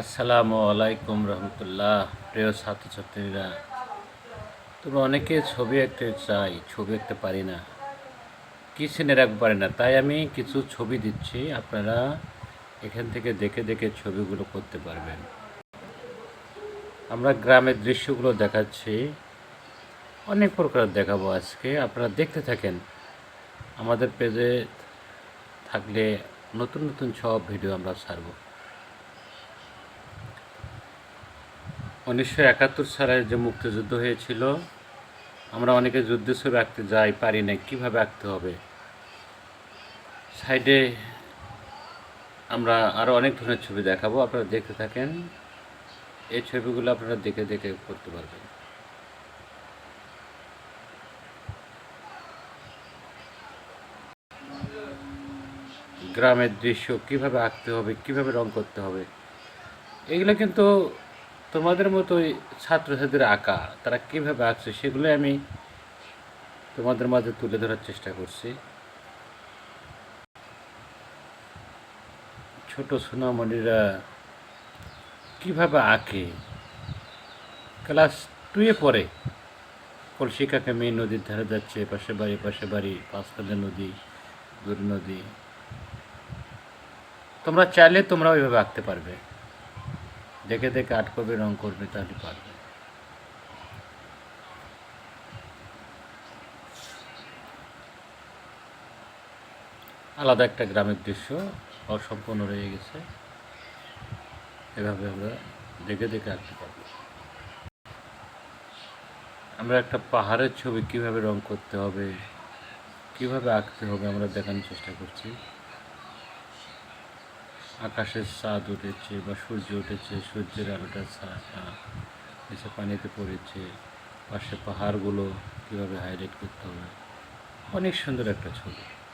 আসসালামু আলাইকুম রহমতুল্লাহ। প্রিয় ছাত্রছাত্রীরা, তোমরা অনেকে ছবি আঁকতে চাই, ছবি আঁকতে পারি না। কিচেনে রাখতে পারি না, তাই আমি কিছু ছবি দিচ্ছি, আপনারা এখান থেকে দেখে দেখে ছবিগুলো করতে পারবেন। আমরা গ্রামের দৃশ্যগুলো দেখাচ্ছি, অনেক প্রকার দেখাবো আজকে, আপনারা দেখতে থাকেন। আমাদের পেজে থাকলে নতুন নতুন সব ভিডিও আমরা ছাড়বো। উনিশশো একাত্তর সালে যে মুক্তিযুদ্ধ হয়েছিল, আমরা অনেকে যুদ্ধ ছবি আঁকতে যাই, পারি না কীভাবে আঁকতে হবে? সাইডে আমরা আরও অনেক ধরনের ছবি দেখাবো, আপনারা দেখতে থাকেন। এই ছবিগুলো আপনারা দেখে দেখে করতে পারবেন। গ্রামের দৃশ্য, কীভাবে আঁকতে হবে, কীভাবে রং করতে হবে, এগুলো কিন্তু তোমাদের মতোই ছাত্রছাত্রীর আঁকা তারা কীভাবে আঁকছে সেগুলো আমি তোমাদের মাঝে তুলে ধরার চেষ্টা করছি। ছোট সোনামণিরা কীভাবে আঁকে? ক্লাস টুয়ে পরে কলসিকাকে মেয়ে নদীর ধারে যাচ্ছে, পাশে বাড়ি পাশে বাড়ি পাঁচখানে নদী, দূর নদী। তোমরা চাইলে তোমরা ওইভাবে আঁকতে পারবে। দেখে দেখে আর্ট করবে রং করবে, তাহলে পারবে। আলাদা একটা গ্রামের দৃশ্য, অসম্পূর্ণ রয়ে গেছে। এভাবে আমরা দেখে দেখে আঁকতে পারব। আমরা একটা পাহাড়ের ছবি কীভাবে রং করতে হবে, কীভাবে আঁকতে হবে, আমরা দেখানোর চেষ্টা করছি। আকাশের চাঁদ উঠেছে বা সূর্য উঠেছে, সূর্যের আলোটা এসে পানিতে পড়েছে, পাশে পাহাড়গুলো কীভাবে হাইলাইট করতে হবে? অনেক সুন্দর একটা ছবি।